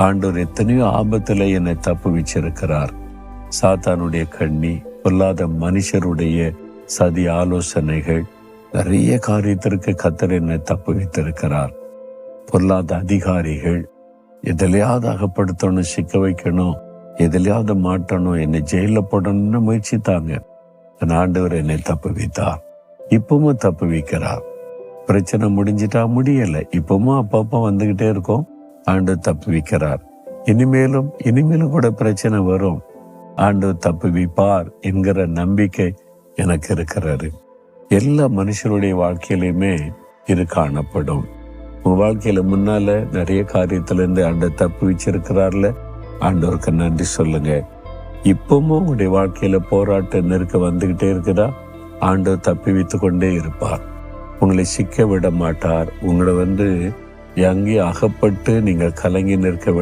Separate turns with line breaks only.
ஆண்டவர் எத்தனையோ ஆபத்தில் என்னை தப்பு வச்சிருக்கிறார். சாத்தானுடைய கண்ணி பொல்லாத மனுஷருடைய சதி ஆலோசனைகள் நிறைய காரியத்திற்கு கத்தர் என்னை தப்பு வைத்திருக்கிறார். பொல்லாத அதிகாரிகள் எதிலையாவது அகப்படுத்தணும் சிக்க வைக்கணும் எதிலையாவது மாட்டணும் என்னை ஜெயிலில் போடணும்னு முயற்சித்தாங்க. என் ஆண்டவர் என்னை தப்பு வைத்தார். இப்பவும் தப்பு வைக்கிறார். பிரச்சனை முடிஞ்சிட்டா முடியலை. இப்பவும் அப்பப்போ வந்துகிட்டே இருக்கும். ஆண்டு தப்பு வைக்கிறார் இனிமேலும் இனிமேலும் கூட பிரச்சனை வரும். ஆண்டு தப்பு வைப்பார் என்கிற நம்பிக்கை எனக்கு இருக்கிறது. எல்லா மனுஷருடைய வாழ்க்கையிலுமே இது காணப்படும். உன் வாழ்க்கையில முன்னால நிறைய காரியத்துலேருந்து ஆண்டு தப்பு வச்சிருக்கிறார்ல ஆண்டவருக்கு நன்றி சொல்லுங்க. இப்பவும் உங்களுடைய வாழ்க்கையில போராட்ட நெருக்க வந்துகிட்டே இருக்குதா? ஆண்டவர் தப்பி வைத்து கொண்டே இருப்பார். உங்களை சிக்க விட மாட்டார். உங்களை வந்து அங்கே அகப்பட்டு நீங்கள் கலங்கி நிற்க